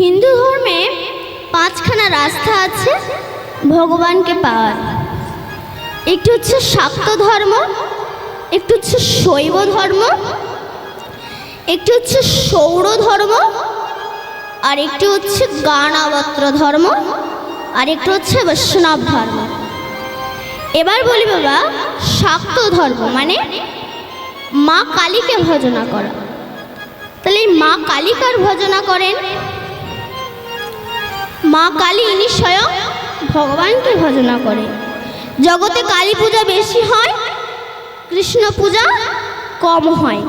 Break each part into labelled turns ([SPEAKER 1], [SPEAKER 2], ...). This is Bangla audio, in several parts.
[SPEAKER 1] হিন্দু ধর্মে পাঁচখানা রাস্তা আছে ভগবানকে পাওয়ার। একটি হচ্ছে শাক্ত ধর্ম, একটি হচ্ছে শৈব ধর্ম, একটি হচ্ছে সৌর ধর্ম, আর একটি হচ্ছে গানাবত্র ধর্ম, আর একটি হচ্ছে বৈষ্ণব ধর্ম। এবার বলি বাবা, শাক্ত ধর্ম মানে মা কালীকে ভজনা করা। তাহলে মা কালিকার ভজনা করেন মা কালী ইনি স্বয়ং ভগবানকে ভজনা করে। জগতে কালী পূজা বেশি হয়, কৃষ্ণ পূজা কম হয়।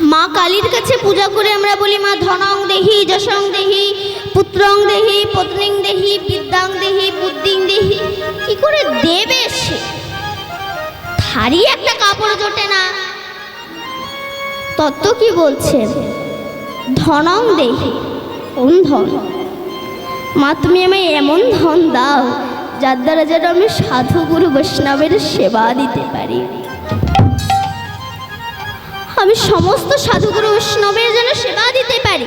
[SPEAKER 1] মা কালীর কাছে পূজা করে আমরা বলি, মা ধনং দেহি, যশং দেহি, পুত্রং দেহি, পত্নীং দেহি, বিদ্যাং দেহি, বুদ্ধিং দেহি। কি করে দেবে সে? থারি একটা কাপড় জোটে না। তত্ত্ব কি বলছেন ধনং দেহি। কোন ধন। মা, তুমি আমায় এমন ধন দাও, যার দ্বারা যেন আমি সাধু গুরু বৈষ্ণবের সেবা দিতে পারি। আমি সমস্ত সাধুগুরু বৈষ্ণবের যেন সেবা দিতে পারি।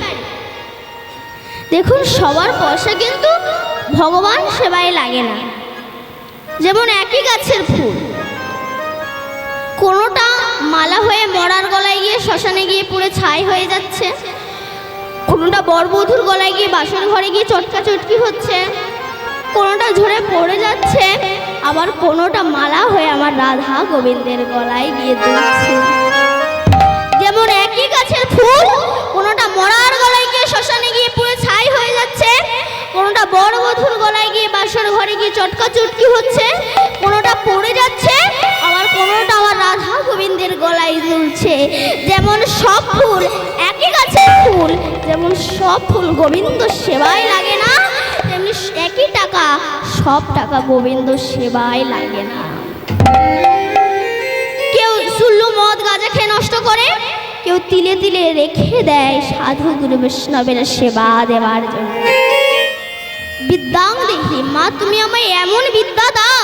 [SPEAKER 1] দেখুন, সবার পয়সা কিন্তু ভগবান সেবায় লাগে না। যেমন একই গাছের ফুল। কোনোটা মালা হয়ে মরার গলায় গিয়ে শ্মশানে গিয়ে পুড়ে ছাই হয়ে যাচ্ছে কোনোটা বরবধুর গলায় গিয়ে বাসন ঘরে গিয়ে চটকা চটকি হচ্ছে। কোনোটা ঝরে পড়ে যাচ্ছে, আবার কোনোটা মালা হয়ে আমার রাধা গোবিন্দের গলায় গিয়ে দুলছে। যেমন একই গাছের ফুল, কোনোটা মরার গলায় গিয়ে শ্মশানে গিয়ে পুরো ছাই হয়ে যাচ্ছে, কোনোটা বড় বধুর গলায় গিয়ে বাসর ঘরে গিয়ে চটকা চটকি হচ্ছে, কোনোটা পড়ে যাচ্ছে গলায় দুলছে যেমন সব ফুল, একই গাছের ফুল। যেমন সব ফুল গোবিন্দ সেবায় লাগে না, তেমনি একই টাকা, সব টাকা গোবিন্দ সেবায় লাগে না। কেউ সুল্লু মদ গাঁজা খেয়ে নষ্ট করে, কেউ তিলে তিলে রেখে দেয় সাধু গুরু বৈষ্ণবের সেবা দেওয়ার জন্য। বিদ্যাং দেখি মা, তুমি আমায় এমন বিদ্যা দাও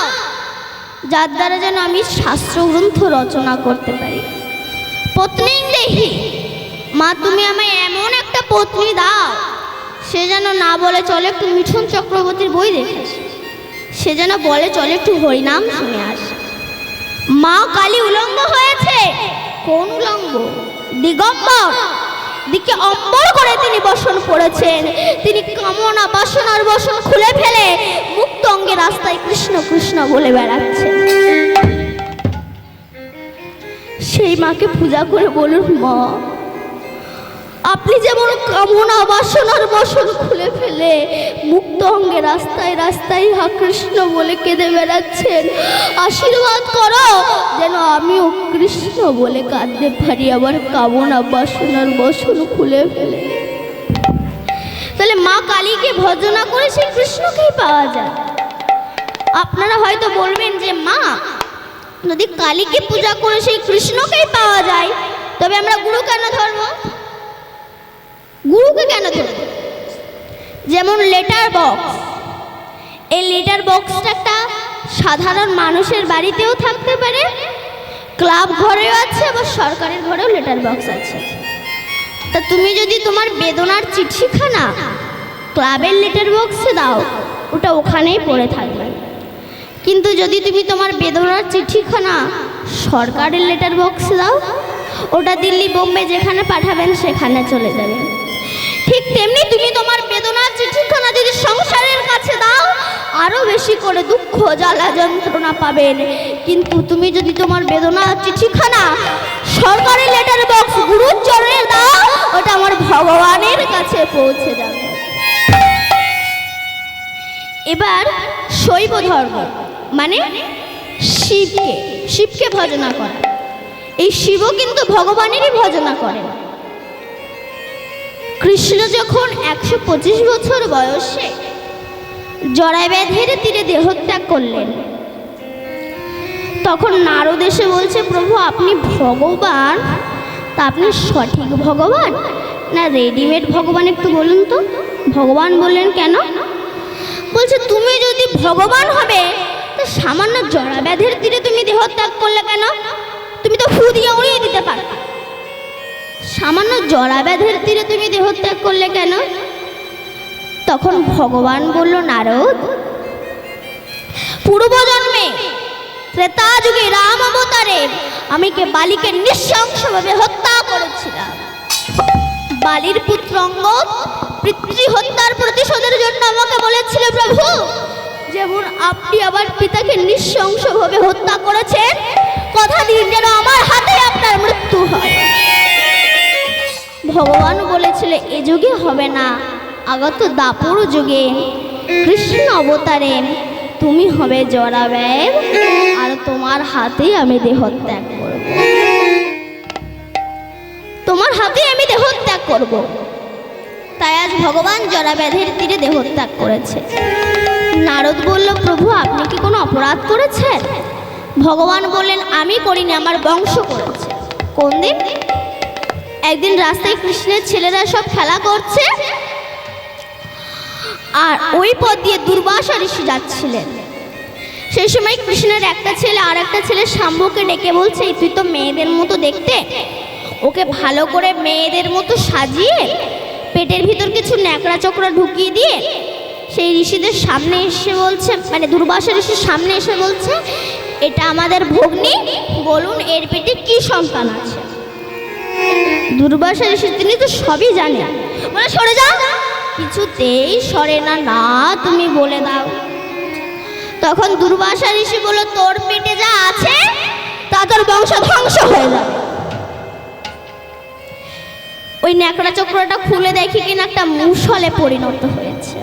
[SPEAKER 1] যার দ্বারা যেন আমি শাস্ত্রগ্রন্থ রচনা করতে পারি। পত্নী দেখি মা, তুমি আমায় এমন একটা পত্নী দাও, সে যেন না বলে চলে একটু মিঠুন চক্রবর্তীর বই দেখে সে যেন বলে চলে একটু হরিনাম শুনে আসে। মা, কালী উলঙ্গ হয়েছে, কোন উলঙ্গ? দিগম্বর। দিকে অম্বর করে তিনি বসন পড়েছেন। তিনি কামনা বাসনার বসন খুলে ফেলে মুক্ত অঙ্গে রাস্তায় কৃষ্ণ কৃষ্ণ বলে বেড়াচ্ছেন। সেই মাকে পূজা করে বলুন, মা। আপনি যেমন কামনা, বাসনার বসন খুলে ফেলে মুক্ত অঙ্গে রাস্তায় রাস্তায় হা কৃষ্ণ বলে কেঁদে বেড়াচ্ছেন, আশীর্বাদ করো যেন আমিও কৃষ্ণ বলে কাঁদতে পারি, আবার কামনা, বাসনার বসন খুলে ফেলে। তাহলে মা কালীকে ভজনা করে সেই কৃষ্ণকেই পাওয়া যায়। আপনারা হয়তো বলবেন যে, মা যদি কালীকে পূজা করে সেই কৃষ্ণকেই পাওয়া যায়, তবে আমরা গুরু কেন ধরবো? গুরুকে কেন ধরব? যেমন লেটার বক্স। এই লেটার বক্সটা একটা সাধারণ মানুষের বাড়িতেও থাকতে পারে, ক্লাব ঘরেও আছে, আবার সরকারের ঘরেও লেটার বক্স আছে। তা তুমি যদি তোমার বেদনার চিঠিখানা ক্লাবের লেটার বক্সে দাও, ওটা ওখানেই পড়ে থাকবে। কিন্তু যদি তুমি তোমার বেদনার চিঠিখানা সরকারের লেটার বক্সে দাও, ওটা দিল্লি বোম্বে যেখানে পাঠাবেন সেখানে চলে যাবে। ঠিক তেমনি তুমি তোমার বেদনার চিঠিখানা যদি সংসারের কাছে দাও আরও বেশি করে দুঃখ, জ্বালা, যন্ত্রণা পাবেন। কিন্তু তুমি যদি তোমার বেদনার চিঠিখানা সরকারি লেটার বক্স গুরুর চরণে দাও, ওটা আমার ভগবানের কাছে পৌঁছে যাবে। এবার শৈব ধর্ম। মানে শিবকে শিবকে ভজনা করা। এই শিবও কিন্তু ভগবানেরই ভজনা করেন। কৃষ্ণ যখন একশো পঁচিশ বছর বয়সে জড়ায় ব্যাধের তীরে দেহত্যাগ করলেন, তখন নারদ এসে বলছে, প্রভু, আপনি ভগবান? তা আপনি সঠিক ভগবান? না রেডিমেড ভগবান একটু বলুন তো। ভগবান বললেন, কেন? বলছে, তুমি যদি ভগবান হবে তো সামান্য জড়া ব্যাধের তীরে তুমি দেহত্যাগ করলে কেন? তুমি তো ফু দিয়ে উড়িয়ে দিতে পারো সামান্য জরা ব্যাধের তীরে তুমি দেহত্যাগ করলে কেন? তখন ভগবান বলল, নারদ, পূর্বজন্মে ত্রেতা যুগে রাম অবতারে আমি কে বালিকে নৃশংসভাবে হত্যা করেছিলাম। বালির পুত্র অঙ্গদ পিতৃ হত্যার প্রতিশোধের জন্য আমাকে বলেছিল, প্রভু যেমন আপনি আমার পিতাকে নৃশংসভাবে হত্যা করেছেন, কথা দিন যেন আমার হাতে আপনার মৃত্যু হয়। ভগবান বলেছিল, এ যুগে হবে না, আগত দাপুর যুগে কৃষ্ণ অবতারে তুমি হবে জরাবের আর তোমার হাতেই আমি দেহত্যাগ করব। তোমার হাতে আমি দেহত্যাগ করব। তাই আজ ভগবান জরাব্যাধের তীরে দেহত্যাগ করেছে। নারদ বলল, প্রভু, আপনি কি কোনো অপরাধ করেছেন? ভগবান বললেন, আমি করিনি, আমার বংশ করেছে। কোন দিন? একদিন রাস্তায় কৃষ্ণের ছেলেরা সব খেলা করছে আর ওই পথ দিয়ে দুর্বাসা ঋষি যাচ্ছিলেন। সেই সময় কৃষ্ণের একটা ছেলে আর একটা ছেলে শাম্বুকে ডেকে বলছে তুই তো মেয়েদের মতো দেখতে। ওকে ভালো করে মেয়েদের মতো সাজিয়ে পেটের ভিতর কিছু ন্যাকড়া চকড়া ঢুকিয়ে দিয়ে সেই ঋষিদের সামনে এসে বলছে মানে দুর্বাসা ঋষির সামনে এসে বলছে, এটা আমাদের ভগ্নি, বলুন এর পেটে কি সন্তান আছে? দুর্বাসা ঋষি, তিনি তো সবই জানেন। বলে, সরে যা, কিছুতেই সরে না না, তুমি বলে দাও। তখন দুর্বাসা ঋষি বলল তোর পেটে যা আছে, তা তোর বংশ ধ্বংস হয়ে যাবে। ওই ন্যাকড়া চক্রটা খুলে দেখি কিনা একটা মুসলে পরিণত হয়েছে।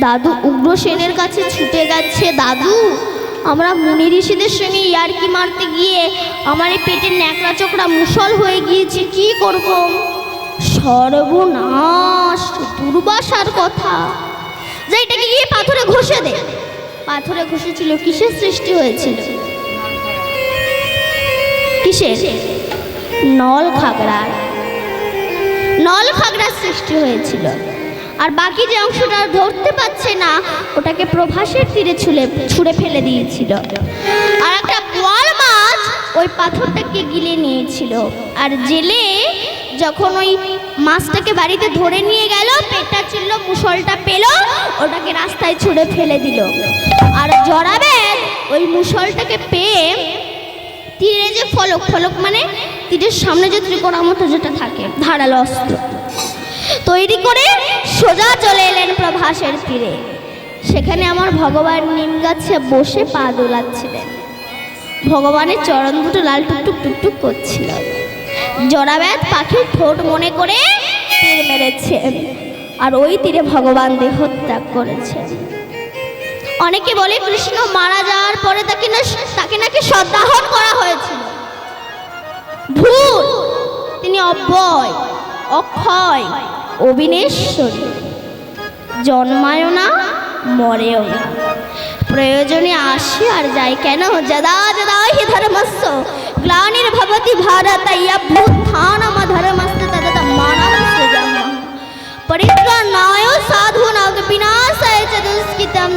[SPEAKER 1] দাদু উগ্রসেনের কাছে ছুটে গেছে দাদু। আমরা মুনি ঋষিদের সঙ্গে ইয়ারকি মারতে গিয়ে আমার এই পেটের ন্যাকড়া চোকড়া মুসল হয়ে গিয়েছে, কি করব? সর্বনাশ, দুর্বাসার কথা। যে এটাকে গিয়ে পাথরে ঘষে দে। পাথরে ঘষেছিল, কিসের সৃষ্টি হয়েছিল? কিসের? নল খাগড়ার। নল খাগড়ার সৃষ্টি হয়েছিল। আর বাকি যে অংশটা ধরতে পারছে না, ওটাকে প্রভাসের তীরে ছুলে, ছুঁড়ে ফেলে দিয়েছিল। আর একটা বোয়াল মাছ ওই পাথরটাকে গিলে নিয়েছিল। আর জেলে যখন ওই মাছটাকে বাড়িতে ধরে নিয়ে গেল পেটটা ছিল মুসলটা পেল, ওটাকে রাস্তায় ছুঁড়ে ফেলে দিল। আর জড়াবেন ওই মুসলটাকে পেয়ে তীরে যে ফলক ফলক মানে তীরের সামনে যে ত্রিকোণার মতো যেটা থাকে, ধারালো অস্ত্র। তৈরি করে সোজা চলে এলেন প্রভাসের তীরে। সেখানে আমার ভগবান নিম গাছে বসে পা দোলাচ্ছিলেন। ভগবানের চরণ দুটো লাল টুকটুক টুকটুক করছিল। জরাব্যাত পাখির ঠোঁট মনে করে তীর মেরেছে আর ওই তীরে ভগবান দেহত্যাগ করেছে। অনেকে বলে, কৃষ্ণ মারা যাওয়ার পরে তাকে না, তাকে নাকি সদাহন করা হয়েছিল? ভূত তিনি অব্যয়, অক্ষয় অবিনেশ্বরী। জন্মায়ও না মরেও না। প্রয়োজনে আসে আর যাই। কেন? যদা যদা হি ধর্মস্য। গ্লানির ভবতি ভারত ইয়ভ্যুত্থানম ধর্মস্য তদত মানব সৃজম পরিত্রাণায় সাধুনাগ বিনাশায় চ দুষ্কৃতম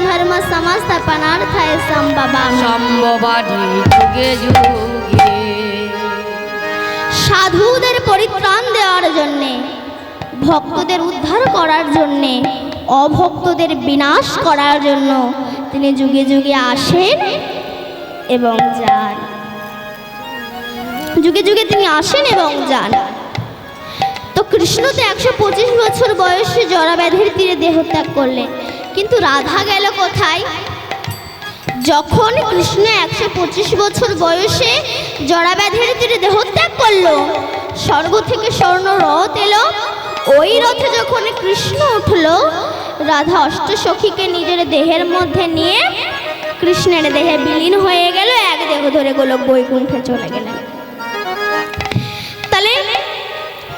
[SPEAKER 1] ধর্ম
[SPEAKER 2] যুগে যুগে।
[SPEAKER 1] সাধুদের পরিত্রাণ দেওয়ার জন্যে ভক্তদের উদ্ধার করার জন্যে, অভক্তদের বিনাশ করার জন্য তিনি যুগে যুগে আসেন এবং যান। যুগে যুগে তিনি আসেন এবং যান। তো কৃষ্ণ তো একশো পঁচিশ বছর বয়সে জরাব্যাধির তীরে দেহত্যাগ করলেন। কিন্তু রাধা গেল কোথায়? যখন কৃষ্ণ একশো পঁচিশ বছর বয়সে জরাব্যাধির তীরে দেহত্যাগ করল, স্বর্গ থেকে স্বর্ণ রথ এলো ওই রথে যখন কৃষ্ণ উঠল, রাধা অষ্টসখীকে নিজের দেহের মধ্যে নিয়ে কৃষ্ণের দেহে বিলীন হয়ে গেল, এক দেহ ধরে গোলক বৈকুণ্ঠে চলে গেলেন। তাহলে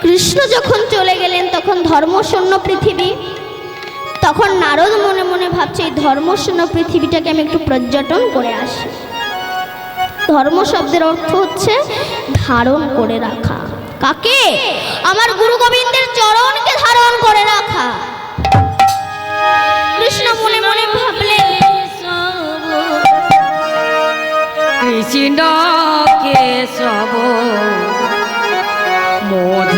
[SPEAKER 1] কৃষ্ণ যখন চলে গেলেন, তখন ধর্মশূন্য পৃথিবী। তখন নারদ মনে মনে ভাবছে, এই ধর্মশূন্য পৃথিবীটাকে আমি একটু পর্যটন করে আসি। ধর্ম শব্দের অর্থ হচ্ছে ধারণ করে রাখা। কাকে? আমার গুরু গোবিন্দের চরণকে ধারণ করে রাখা। কৃষ্ণ মনে মনে ভাবলেন
[SPEAKER 2] কৃষ্ণ সব
[SPEAKER 1] মোদ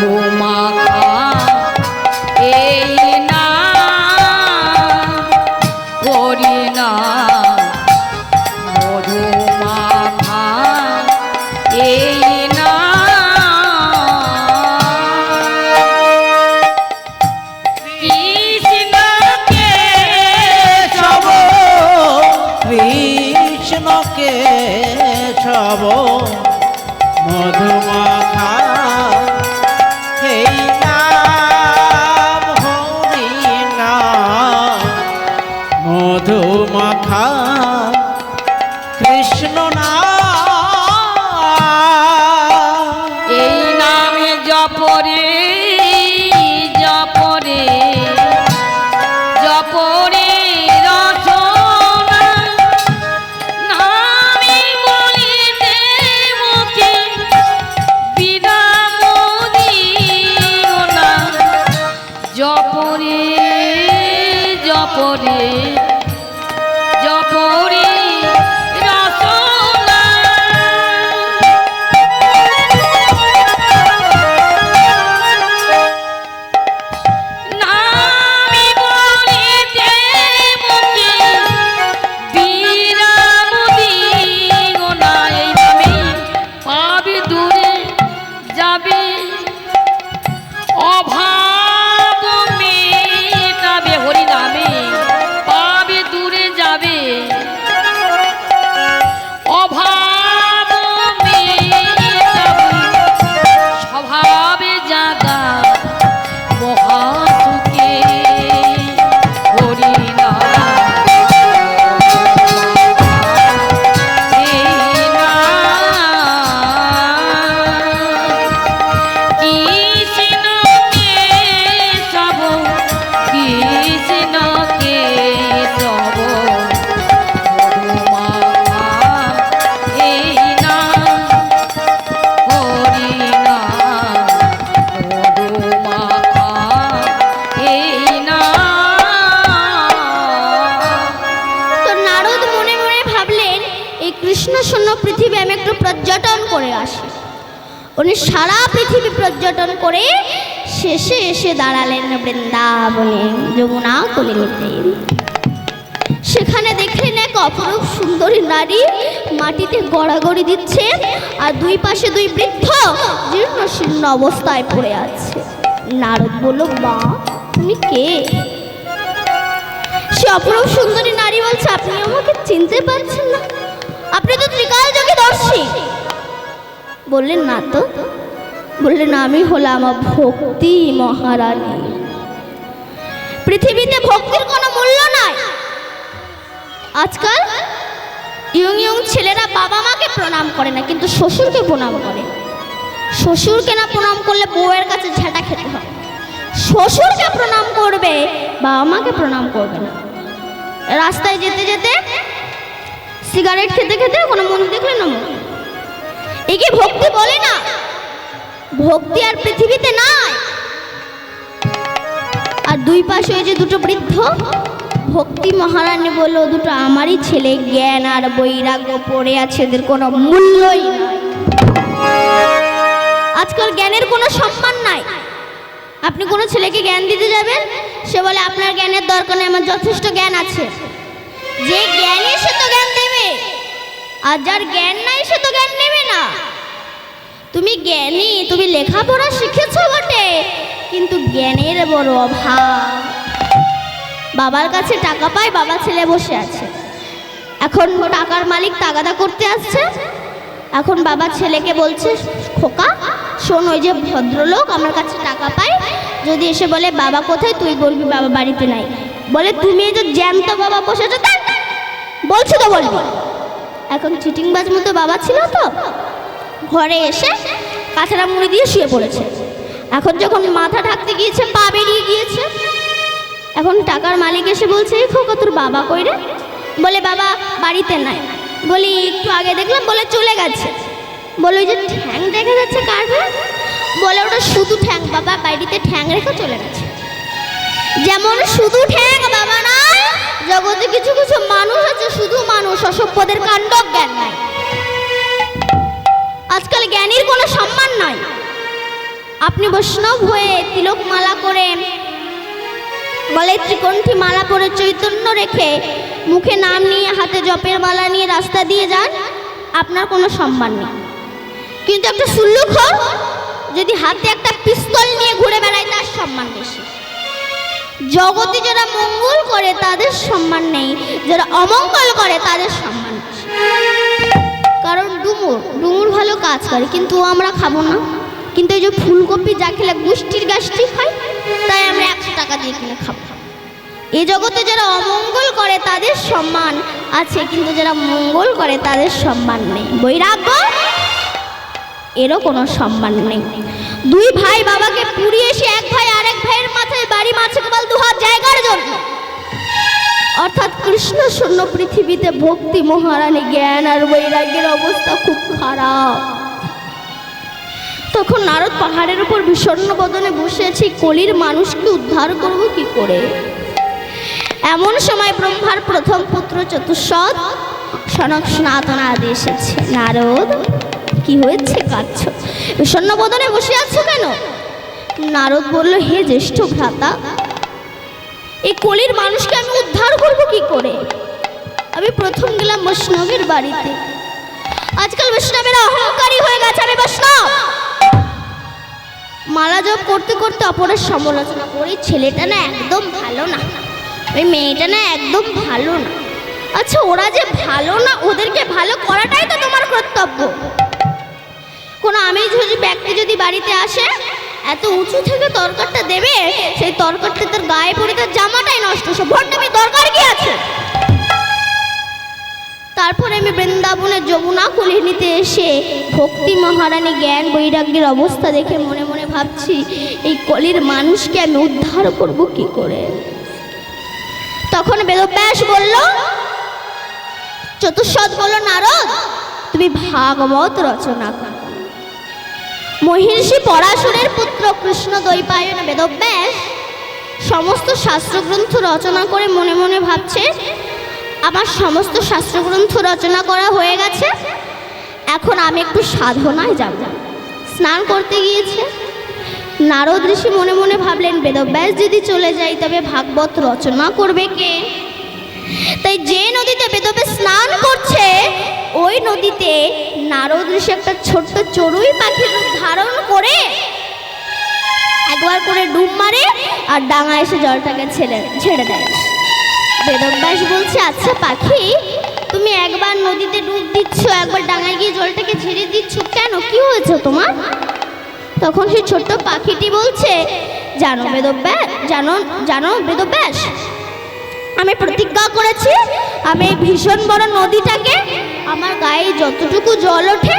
[SPEAKER 1] পর্যটন করে আসি। উনি সারা পৃথিবী পর্যটন করে শেষে এসে দাঁড়ালেন বৃন্দাবনে যমুনা কলিনীতে। সেখানে দেখলেন এক অপরূপ সুন্দরী নারী মাটিতে গড়াগড়ি দিচ্ছে আর দুই পাশে দুই বৃদ্ধ জীর্ণ শীর্ণ অবস্থায় পড়ে আছে। নারদ বলল, মা, তুমি কে? সে অপরূপ সুন্দরী নারী বলছে, আপনি আমাকে চিনতে পারছেন না। আপনি তো ত্রিকাল যোগে দর্শী বললেন, না তো। বললেন, আমি হলাম ভক্তি মহারানী। পৃথিবীতে ভক্তির কোনো মূল্য নাই। আজকাল ইয়ং ইয়ং ছেলেরা বাবা মাকে প্রণাম করে না, কিন্তু শ্বশুরকে প্রণাম করে। শ্বশুরকে না প্রণাম করলে বউয়ের কাছে ঝাঁটা খেতে হয়। শ্বশুরকে প্রণাম করবে, বাবা মাকে প্রণাম করবে না। রাস্তায় যেতে যেতে সিগারেট খেতে খেতে কোনো মন্দির দেখলে না মন এই কি ভক্তি বলে না। ভক্তি আর পৃথিবীতে নাই। আর দুই পাশে ওই যে দুটো বৃদ্ধ, ভক্তি মহারানী বলল, দুটো আমারই ছেলে, জ্ঞান আর বৈরাগ্য পড়ে আছে, এদের কোনো মূল্যই আজকাল জ্ঞানের কোনো সম্মান নাই। আপনি কোনো ছেলেকে জ্ঞান দিতে যাবেন? সে বলে, আপনার জ্ঞানের দরকার নেই, আমার যথেষ্ট জ্ঞান আছে। যে জ্ঞানী, সে তো জ্ঞান আর যার জ্ঞান নাই, সে তো জ্ঞান নেবে না। তুমি জ্ঞানী, তুমি লেখাপড়া শিখেছো বটে, কিন্তু জ্ঞানের বড় অভাব। বাবার কাছে টাকা পায়, বাবা ছেলে বসে আছে। এখন টাকার মালিক তাগাদা করতে আসছে। এখন বাবা ছেলেকে বলছে, খোকা, শোন, ওই যে ভদ্রলোক আমার কাছে টাকা পায়। যদি এসে বলে, বাবা কোথায়? তুই বলবি বাবা বাড়িতে নাই। বলে, তুমি এই যে জ্যান্ত বাবা বসেছো বলছো তো বলবি। এখন চিটিংবাজ মতো বাবা ছিল তো। ঘরে এসে কাছাড়া মুড়ি দিয়ে শুয়ে পড়েছে। এখন যখন মাথা ঢাকতে গিয়েছে, পা বেরিয়ে গিয়েছে, এখন টাকার মালিক এসে বলছে, "এই খোকা, তোর বাবা কই রে? বলে, বাবা বাড়িতে নাই। বলি, একটু আগে দেখলাম, বলে, চলে গেছে। বলে, ওই যে ঠ্যাং দেখা যাচ্ছে কার বলে, ওটা শুধু ঠ্যাং, বাবা, বাড়িতে ঠ্যাং রেখে চলে গেছে। যেমন শুধু ঠ্যাং, বাবা না জগতে কিছু কিছু মানুষ আছে, শুধু মানুষ, অসভ্যদের কাণ্ড জ্ঞান নাই। আজকাল জ্ঞানীর কোনো সম্মান নাই। আপনি বৈষ্ণব হয়ে তিলক মালা করে গলে ত্রিকণ্ঠী মালা পরে চৈতন্য রেখে মুখে নাম নিয়ে, হাতে জপের মালা নিয়ে রাস্তা দিয়ে যান, আপনার কোনো সম্মান নেই। কিন্তু একটা সুল্লুক যদি হাতে একটা পিস্তল নিয়ে ঘুরে বেড়ায়, তার সম্মান বেশি। জগতে যারা মঙ্গল করে, তাদের সম্মান নেই। যারা অমঙ্গল করে, তাদের সম্মান কারণ ডুমুর ডুমুর ভালো কাজ করে, কিন্তু আমরা খাব না। কিন্তু এই যে ফুলকপি যা খেলে গুষ্টির গাছটি হয়, তাই আমরা একশো টাকা দিয়ে কিনে খাব। এই জগতে যারা অমঙ্গল করে, তাদের সম্মান আছে, কিন্তু যারা মঙ্গল করে, তাদের সম্মান নেই। বৈরাগ্য, এরও কোনো সম্মান নেই। দুই ভাই বাবাকে পুড়িয়ে এসে এক ভাই আরেক ভাইয়ের মাথায় বাড়ি মারছে অর্থাৎ কৃষ্ণ শূন্য পৃথিবীতে ভক্তি মহারানী জ্ঞান আর বৈরাগ্যের অবস্থা খুব খারাপ। তখন নারদ পাহাড়ের উপর বিষণ্ণ বদনে বসে আছে, কলির মানুষকে উদ্ধার করব কি করে? এমন সময় ব্রহ্মার প্রথম পুত্র চতুষ্সৎ সনক সনাতন আদি এসেছে। নারদ, কি হয়েছে? কাঁদছ। বিষণ্ণ বদনে বসে আছো কেন? নারদ বলল, হে জ্যেষ্ঠ ভ্রাতা এই কলির মানুষকে আমি উদ্ধার করব কি করে? আমি প্রথম গেলাম বৈষ্ণবের বাড়িতে। আজকাল বৈষ্ণবেরা অহংকারী হয়ে গেছে আমি বৈষ্ণব। মালা জপ করতে করতে অপরের সমালোচনা করি, ছেলেটা না একদম ভালো না। ওই মেয়েটা না একদম ভালো না। আচ্ছা ওরা যে ভালো না, ওদেরকে ভালো করাটাই তো তোমার কর্তব্য। কোনো আমি যদি ব্যক্তি যদি বাড়িতে আসে এত উঁচু থেকে তরকারটা দেবে, সেই তরকারটা তার গায়ে পড়ে তার জামাটাই নষ্ট, সব ভণ্ডামি দরকার কি আছে? তারপরে আমি বৃন্দাবনের যমুনা কুলি নিতে এসে ভক্তি মহারানী জ্ঞান বৈরাগ্যের অবস্থা দেখে মনে মনে ভাবছি, এই কলির মানুষকে আমি উদ্ধার করব কি করে? তখন বেদব্যাস বলল চতুর্শত বলল নারদ, তুমি ভাগবত রচনা করো। মহিষী পরাশরের পুত্র কৃষ্ণ দৈপায়ন বেদব্যাস সমস্ত শাস্ত্রগ্রন্থ রচনা করে মনে মনে ভাবছে, আমার সমস্ত শাস্ত্রগ্রন্থ রচনা করা হয়ে গেছে, এখন আমি একটু সাধনায় যাব। স্নান করতে গিয়েছে। নারদ ঋষি মনে মনে ভাবলেন, বেদব্যাস যদি চলে যাই তবে ভাগবত রচনা করবে কে? তাই যে নদীতে বেদব্যাস স্নান করছে, ওই নদীতে নারদ ঋষি একটা ছোট্ট চড়ুই পাখির ধারণ করে একবার করে ডুব মারে আর ডাঙা এসে জলটাকে ছেড়ে ছেড়ে দেয়। বেদব্যাস বলছে আচ্ছা পাখি, তুমি একবার নদীতে ডুব দিচ্ছ, একবার ডাঙায় গিয়ে জলটাকে ঝেড়ে দিচ্ছ কেন? কি হয়েছে তোমার? তখন সেই ছোট্ট পাখিটি বলছে, জানো বেদব্যাস জানো জানো বেদব্যাস আমি প্রতিজ্ঞা করেছি, আমি এই ভীষণ বড় নদীটাকে আমার গায়ে যতটুকু জল ওঠে,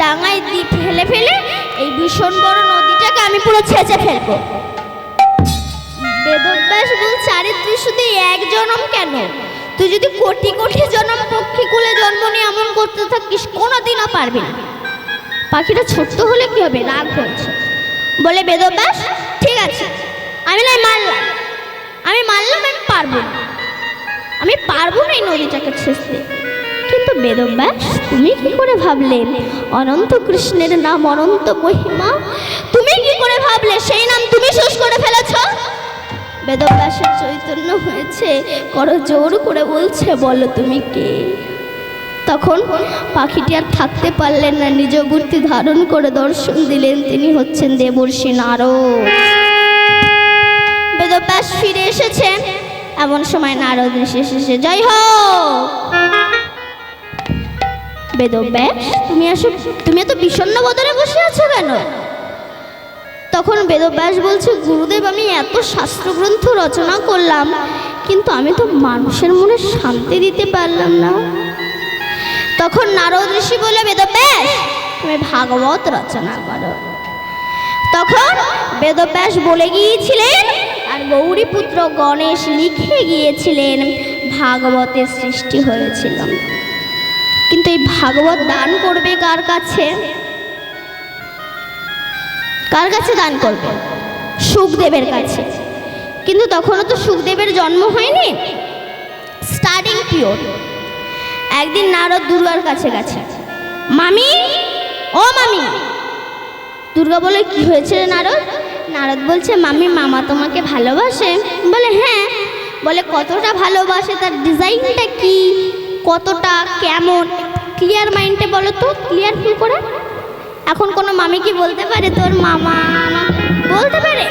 [SPEAKER 1] ডাঙায় দি ফেলে ফেলে এই ভীষণ বড় নদীটাকে আমি পুরো ছেঁচে ফেলব। বেদব্যাস বলছে আরে তুই শুধু এক জনম কেন? তুই যদি কোটি কোটি জনম পক্ষী কুলে জন্ম নিয়ে এমন করতে থাকিস, কোনোদিনও পারবি না। পাখিটা ছোট্ট হলে কি হবে? রাগ হচ্ছে। বলে বেদব্যাস ঠিক আছে, আমি নাই মারলাম আমি মারলাম আমি পারব না। আমি পারব না এই নদীটাকে ছেঁচতে কিন্তু বেদব্যাস, তুমি কি করে ভাবলে? অনন্ত কৃষ্ণের নাম, অনন্ত মহিমা। তুমি কি করে ভাবলে? সেই নাম তুমি শেষ করে ফেলেছ। বেদম বেদব্যাসের চৈতন্য হয়েছে। করো জোর করে বলছে, বলো তুমি কে? তখন পাখিটি আর থাকতে পারলেন না। নিজ মূর্তি ধারণ করে দর্শন দিলেন। তিনি হচ্ছেন দেবর্ষি নারদ। বেদব্যাস ফিরে এসেছেন। এমন সময় নারদ ঋষি এসেছে। জয় হোক বেদব্যাস তুমি আসো তুমি এত বসে আছো কেন? তখন বেদব্যাস বলছে, গুরুদেব, আমি এত শাস্ত্রগ্রন্থ রচনা করলাম, কিন্তু আমি তো মানুষের মনে শান্তি দিতে পারলাম না। তখন নারদ ঋষি বলে বেদব্যাস তুমি ভাগবত রচনা করো। তখন বেদব্যাস বলে গিয়েছিলেন গৌরীপুত্র গণেশ লিখে গিয়েছিলেন, ভাগবতের সৃষ্টি হয়েছিল। কিন্তু এই ভাগবত দান করবে কার কাছে? কার কাছে দান করবে? সুখদেবের কাছে। কিন্তু তখনও তো সুখদেবের জন্ম হয়নি। স্টার্টিং পিওর একদিন নারদ দুর্গার কাছে গেছে। মামি! ও মামি! দুর্গা বলে, কি হয়েছে নারদ? নারদ বলছে মামি মামা তোমাকে ভালোবাসে? বলে হ্যাঁ। বলে, কতটা ভালোবাসে? তার ডিজাইনটা কি? কতটা? কেমন? ক্লিয়ার মাইন্ডে বলো তো ক্লিয়ার ফিল করে। এখন কোনো মামি কি বলতে পারে? তোর মামা বলতে পারে?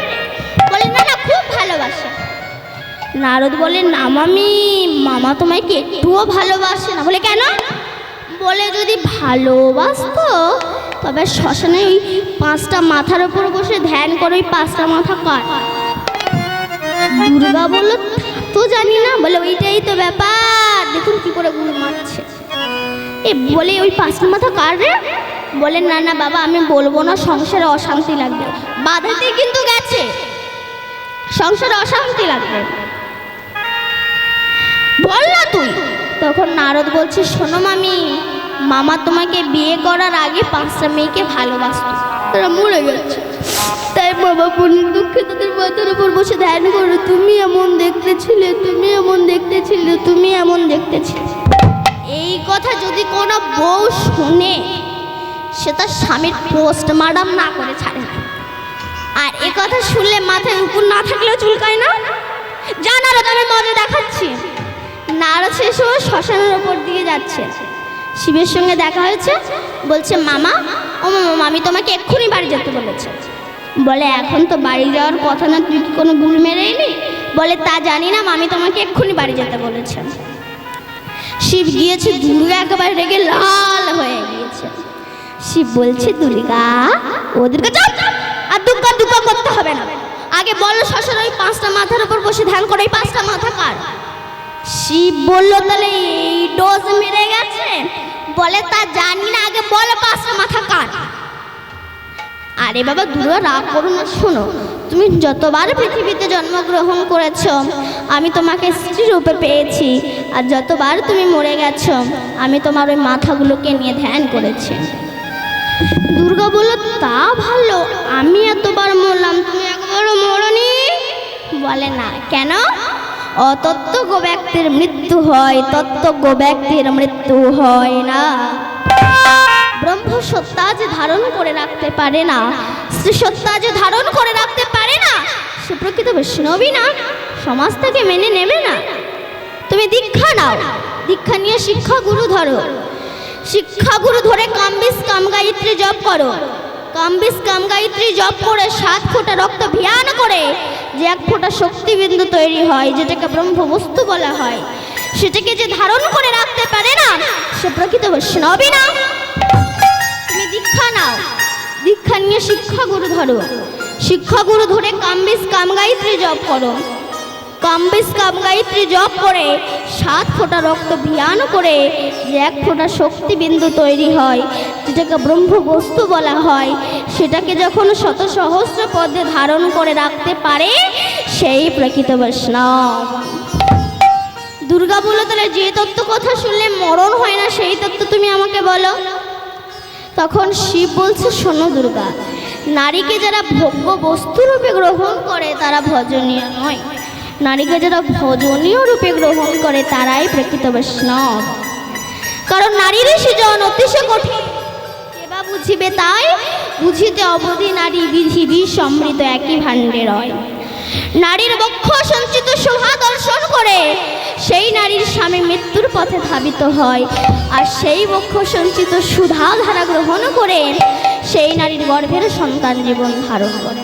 [SPEAKER 1] বলে, না না, খুব ভালোবাসে। নারদ বলে, না মামি মামা তোমায় কি একটুও ভালোবাসে না। বলে, কেন? বলে, যদি ভালোবাসতো তবে শ্মশানে ওই পাঁচটা মাথার ওপর বসে ধ্যান করে ওই পাঁচটা মাথা কাট। দুর্গা বলল, "তা তো জানি না। বলে, ওইটাই তো ব্যাপার। দেখুন কি করে গুলি মারছে। এ বলে, ওই পাঁচটা মাথা কার রে? বলে, না না, বাবা, আমি বলব না, সংসারে অশান্তি লাগবে। বাধাতে কিন্তু গেছে। সংসারে অশান্তি লাগবে। বল না তুই। তখন নারদ বলছে, শোনো মামি মামা তোমাকে বিয়ে করার আগে পাঁচটা মেয়েকে ভালোবাসতো। তারা মরে গেছে। তাই বাবা বোনের দুঃখে তাদের মাথার উপর বসে ধ্যান করো। তুমি এমন দেখতে ছিলে তুমি এমন দেখতে ছিলে তুমি এমন দেখতে ছিলে এই কথা যদি কোনো বউ শুনে সে তার স্বামীর পোস্টমার্টাম না করে ছাড়ে না। আর এ কথা শুনলে মাথায় উপর না থাকলেও চুলকায় না? জানারও আমি মজা দেখাচ্ছি। নারদ শেষ হয়ে শ্মশানের ওপর দিয়ে যাচ্ছে। শিবের সঙ্গে দেখা হয়েছে। বলছে, মামা, ও মামা আমি তোমাকে এক্ষুনি বাড়ি যেতে বলেছে। বলে, এখন তো বাড়ি যাওয়ার কথা না, তুই কি কোনো গুল মেরে এলি বলে, তা জানি না, মামি তোমাকে এক্ষুনি বাড়ি যেতে বলেছে। শিব গিয়েছে দুর্গা একেবারে রেগে লাল হয়ে গিয়েছে। শিব বলছে দুর্গা ও দুর্গা! আর দুর্গা দুর্গা করতে হবে না। আগে বলো শ্বশুর ওই পাঁচটা মাথার উপর বসে ধ্যান করে, ওই পাঁচটা মাথা কার? শিব বলল, তাহলে এই ডোজ মেরে গেছে? বলে, তা জানি না, আগে বলো পাঁচটা মাথা কার। আরে বাবা, দুর্গা, রাগ করো না, শোনো। তুমি যতবার পৃথিবীতে জন্মগ্রহণ করেছ, আমি তোমাকে স্ত্রী রূপে পেয়েছি। আর যতবার তুমি মরে গেছ, আমি তোমার ওই মাথাগুলোকে নিয়ে ধ্যান করেছি। দুর্গা বলল, তা ভালো, আমি এতবার মরলাম, তুমি একবারও মরনি? বলে, না। কেন? অতত্ত্ব ব্যক্তির মৃত্যু হয় তত্ত্ব ব্যক্তির মৃত্যু হয় না। ব্রহ্ম সত্তা যে ধারণ করে রাখতে পারে না শ্রী সত্তা যে ধারণ করে রাখতে পারে না, সে প্রকৃত বৈষ্ণবী না, সমাজ থেকে মেনে নেবে না। তুমি দীক্ষা নাও, দীক্ষা নিয়ে শিক্ষা গুরু ধরো। শিক্ষা গুরু ধরে কাম্বিস কাম গায়ত্রী জপ করো। কাম্বিস কাম গায়ত্রী জপ করে সাত ফোঁটা রক্ত ভিয়ান করে যে এক ফোঁটা শক্তিবিন্দু তৈরি হয়, যেটাকে ব্রহ্ম বস্তু বলা হয়। সেটাকে যে ধারণ করে রাখতে পারে না, সে প্রকৃত বৈষ্ণবী না। তুমি দীক্ষা নাও। দীক্ষা নিয়ে শিক্ষা গুরু ধরো। শিক্ষা গুরু ধরে কাম্বিস কাম গায়ত্রী জপ করো। কাম্বিস কাম গায়ত্রী জপ করে সাত ফোঁটা রক্ত ভিয়ান করে যে এক ফোঁটা শক্তিবিন্দু তৈরি হয় যেটাকে ব্রহ্ম বস্তু বলা হয়, সেটাকে যখন শত সহস্র পদে ধারণ করে রাখতে পারে, সেই প্রকৃত বৈষ্ণব। দুর্গা বলো তাহলে যে তত্ত্ব কথা শুনলে মরণ হয় না, সেই তত্ত্ব তুমি আমাকে বলো। তখন শিব বলছে, শোনো দুর্গা, নারীকে যারা ভোগ্য বস্তুরূপে গ্রহণ করে, তারা ভজনীয় নয়। নারীকে যারা ভজনীয় রূপে গ্রহণ করে, তারাই প্রকৃত বৈষ্ণব। কারণ নারীর সৃজন অতিশয় কঠিন বুঝিবে তাই বুঝিতে অবধি নারী বিধি বিষ সমৃদ্ধ একই ভাণ্ডে রয়। নারীর বক্ষ সঞ্চিত শোভা দর্শন করে, সেই নারীর স্বামী মৃত্যুর পথে ধাবিত হয়। আর সেই বক্ষ সঞ্চিত সুধা ধারা গ্রহণ করে, সেই নারীর গর্ভের সন্তান জীবন ধারণ করে।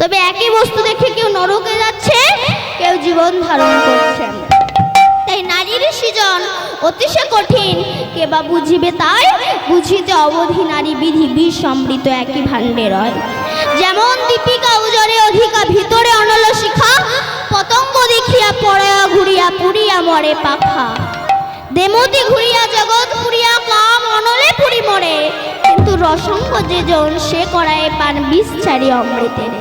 [SPEAKER 1] তবে একই বস্তু দেখে কেউ নরকে যাচ্ছে, কেউ জীবন ধারণ করছে তাই নারীর সৃজন অতিশয় কঠিন। কে বা বুঝিবে তাই? বুঝিতে অবধি নারী বিধি বিষ সমৃত একই ভাণ্ডে রয়। যেমন দীপিকা উজরে অধিকা ভিতরে অনল শিখা, পতঙ্গ দেখিয়া পড়য়া ঘুরিয়া পুরিয়া মরে পাখা। দেমতি ঘুরিয়া জগৎ পুরিয়া কাম অনলে পুরি মরে, কিন্তু রসঙ্গ যে জন সে করায় পান বিষ ছাড়ি অমৃতের।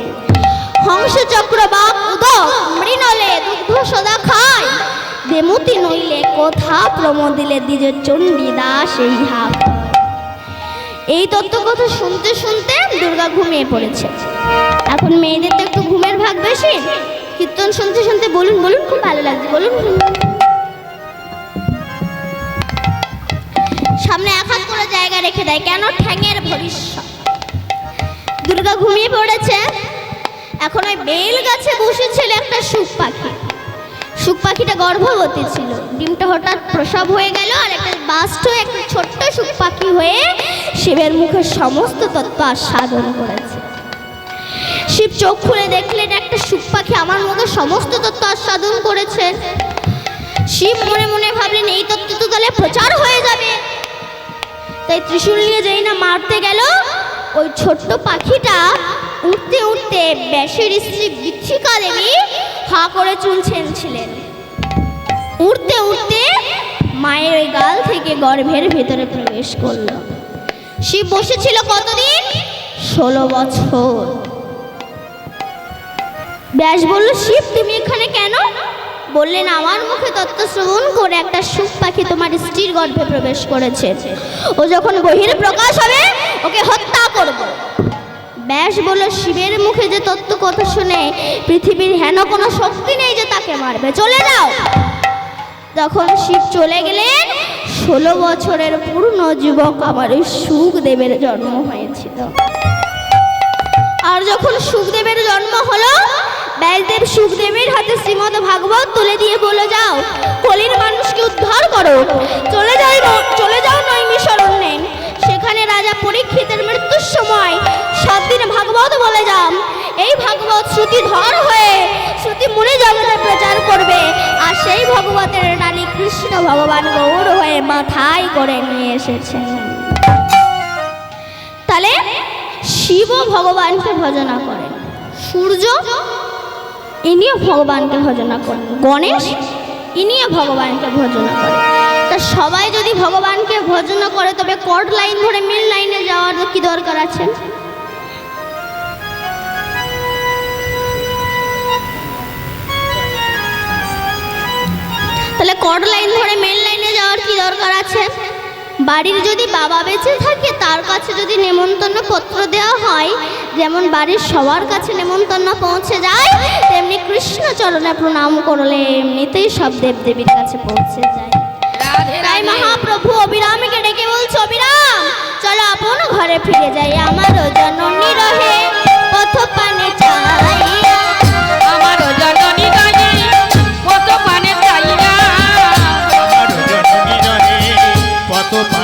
[SPEAKER 1] হংস চক্র বা উদক, মৃণলে দেমতি নইলে কথা প্রমোদিলে দ্বিজ চণ্ডী দাস এই হাব এই তত্ত্ব কথা শুনতে শুনতে দুর্গা ঘুমিয়ে পড়েছে। এখন মেয়েদের তো একটু ঘুমের ভাগ বেশি। কীর্তন শুনতে শুনতে বলুন বলুন, খুব ভালো লাগছে, বলুন। সামনে এক হাত করে জায়গা রেখে দেয়, কেন ঠ্যাঙের ভবিষ্যৎ? দুর্গা ঘুমিয়ে পড়েছে। এখন ওই বেল গাছে বসেছিল একটা সুখ পাখি। সুখ পাখিটা গর্ভবতী ছিল। ডিমটা হঠাৎ প্রসব হয়ে গেল আর একটা বাস্ট একটা ছোট্ট সুখ পাখি হয়ে শিবের মুখে সমস্ত তত্ত্ব আস্বাদন করেছে। শিব চোখ খুলে দেখলেন একটা সুখ পাখি আমার মতো সমস্ত তত্ত্ব আস্বাদন করেছে। শিব মনে মনে ভাবলেন, এই তত্ত্ব তো তাহলে প্রচার হয়ে যাবে। তাই ত্রিশূল নিয়ে যেই না মারতে গেল, ওই ছোট্ট পাখিটা উঠতে উঠতে ব্যাসের স্ত্রী বিচ্ছিকা দেবী হা করে চুল ছিলেন উঠতে উঠতে মায়ের ওই গাল থেকে গর্ভের ভেতরে প্রবেশ করল। শিব বসেছিল কতদিন? ষোলো বছর। ব্যাস বলল, শিব, তুমি এখানে কেন? বললেন, আমার মুখে তত্ত্ব শ্রবণ করে একটা সুখ পাখি তোমার স্ত্রীর গর্ভে প্রবেশ করেছে। ও যখন বহির প্রকাশ হবে, ওকে হত্যা করব। ব্যাস বলল, শিবের মুখে যে তত্ত্ব কথা শুনে পৃথিবীর হেন কোনো শক্তি নেই যে তাকে মারবে। চলে যাও। যখন শিব চলে গেলেন। ষোলো বছরের পূর্ণ যুবক আমার ওই সুখদেবের জন্ম হয়েছিল। আর যখন সুখদেবের জন্ম হলো, ব্যাসদেব সুখদেবের হাতে শ্রীমদ ভাগবত তুলে দিয়ে বলে যাও, কলির মানুষকে উদ্ধার করো। চলে যাই চলে যাও বলে যাম। এই ভাগবত শ্রুতিধর হয়ে শ্রুতি মুনি জগতে প্রচার করবে। আর সেই ভগবতের ডালি কৃষ্ণ ভগবান গৌর হয়ে মাথায় করে নিয়ে এসেছেন তাহলে শিব ভগবানকে ভজনা করেন সূর্য ইনিও ভগবানকে ভজনা করেন গণেশ ইনিও ভগবানকে ভজনা করেন তা সবাই যদি ভগবানকে ভজনা করে, তবে কট লাইন ধরে মিল লাইনে যাওয়ার কি দরকার আছে? তাহলে কট লাইন ধরে মেন লাইনে যাওয়ার কি দরকার আছে? বাড়ির যদি বাবা বেঁচে থাকে তার কাছে যদি নেমন্তন্ন পত্র দেওয়া হয় যেমন বাড়ির সবার কাছে নেমন্তন্ন পৌঁছে যায় তেমনি কৃষ্ণ চরণে প্রণাম করলে এমনিতেই সব দেবদেবীর কাছে পৌঁছে যায়। তাই মহাপ্রভু অবিরামকে ডেকে বলছো অবিরাম চলো আপন ঘরে ফিরে যাই। আমারও জননী রহে পথ পানে চাই tô